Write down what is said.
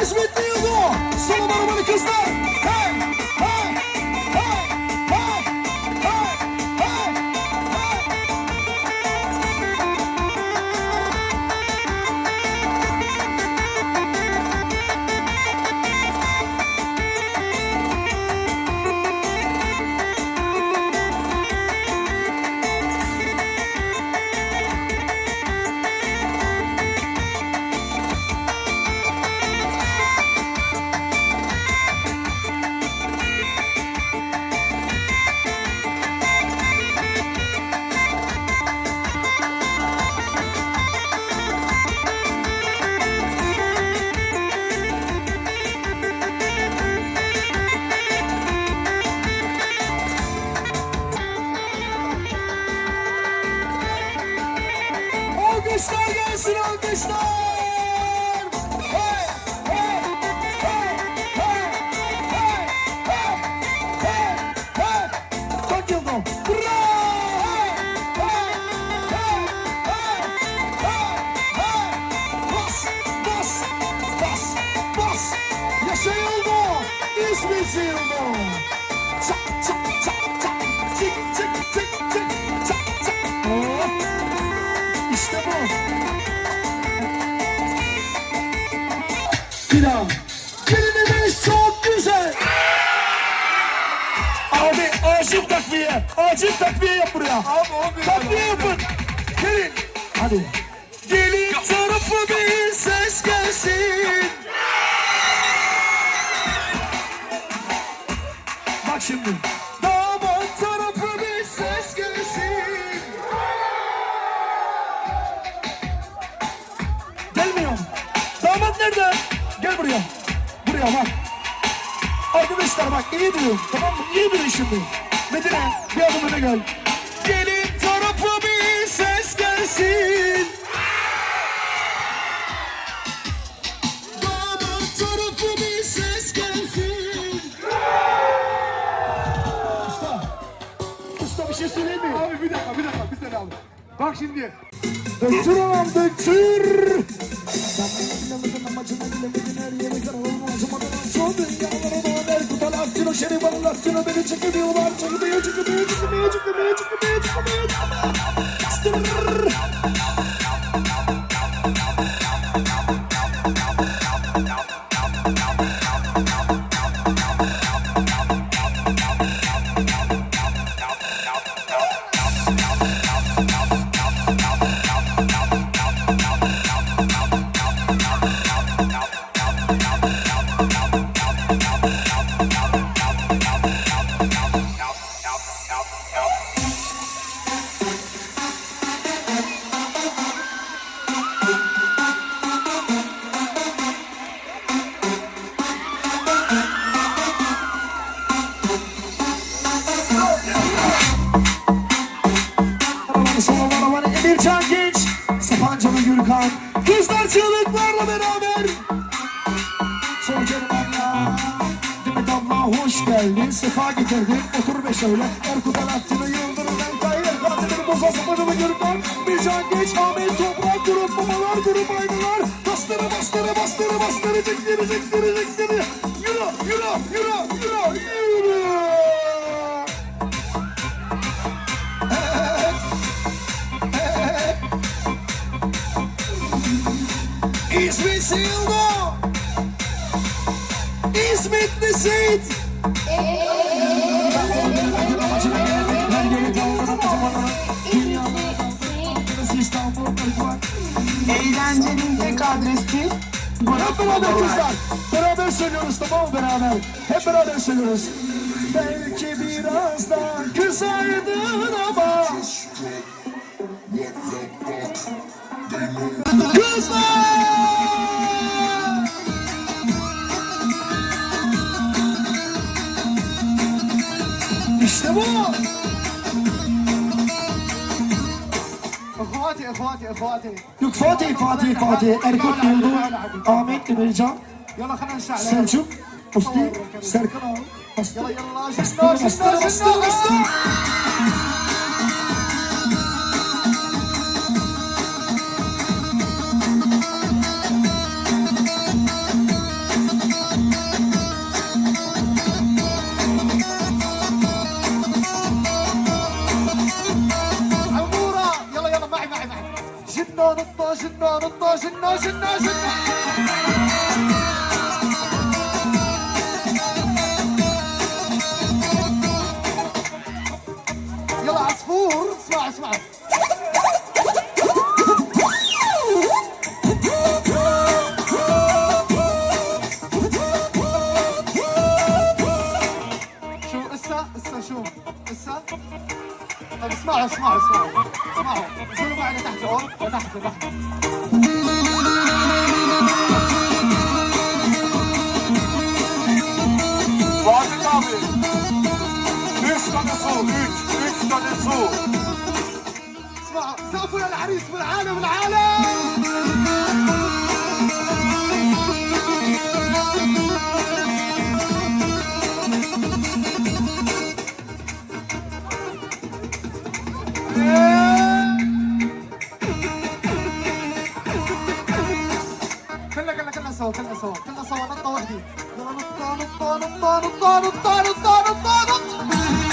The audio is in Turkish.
resmetido. Solo para o Mano Cristal. Alkışlar gelsin alkışlar. Hey, hey, hey, hey, hey, hey, hey, hey. Yıldım. Bravo. Hey, hey, hey, hey, hey, hey. Bas, bas, bas, bas. Yaşa Yıldo. İzmir Yıldo. Çak, çak, çak, çak. Çık, çık, çık, çık. Çak, Bir daha. Gelinimiz çok güzel. Abi acil takviye. Acil takviye yap buraya. Abi o bir Takviye yapın. Gelin. Hadi. Gelin tarafı bir ses gelsin. Bak şimdi. Damat tarafı bir ses gelsin. Gelmiyor. Damat nerede? Gel buraya. Buraya bak. Arkadaşlar bak iyi duyun. Tamam mı? İyi duyun şimdi. Medine bir adım öne gel. Gelin tarafı bir ses gelsin. Damat tarafı bir ses gelsin. Usta. Usta bir şey söyleyeyim mi? Abi bir dakika bir dakika bir saniye abi. Bak şimdi. Döktür anam döktür. Bilemedin amacına bilemedin her yere karar olmazmadan Son dünyalara da ver kutal aktino şerif alın aktino beni çekemiyorlar Çekemiyor çekemiyor çekemiyor çekemiyor çekemiyor çekemiyor çekemiyor Emircan Genç Sapancalı Gürkan. Kızlar çığlıklarla beraber geldin Sefa getirdin Otur be şöyle Erkut Alaaddin'i Yıldırım Ben Tayyip Kandemir Boza Sapancalı Gürkan Emircan Genç Ahmet Toprak Grup Babalar Grup Aynalar Bastırı bastırı bastırı bastırı Çekleri çekleri çekleri. Yürü yürü yürü yürü yürü. İsmet Silva İsmetli Seyit Eğlencenin tek adresi Hep beraber kızlar. Beraber söylüyoruz tamam mı? Beraber. Hep beraber söylüyoruz. Belki biraz daha kısaydın ama Kızlar! İşte bu. اخواتي اخواتي اخواتي Yok Fatih, Fatih, Fatih, Erkut Yıldız, Ahmet Emircan, يلا خلينا نشعل Selçuk, Musti, Serkan abi. Bastır, يلا يلا bastır, You know the buzz, you know the buzz, you طيب اسمعوا اسمعوا اسمعوا اسمعوا نزلوا معي تحت اهو لتحت لتحت Wartet damit! Nüchtern ist so, nüchtern ist so! اسمعوا سقفوا يا العريس والعالم العالم! كلنا كلنا كلنا سوا كلنا سوا كلنا سوا نطة وحدي يلا نطة نطة نطة نطة نطة نطة نطة نطة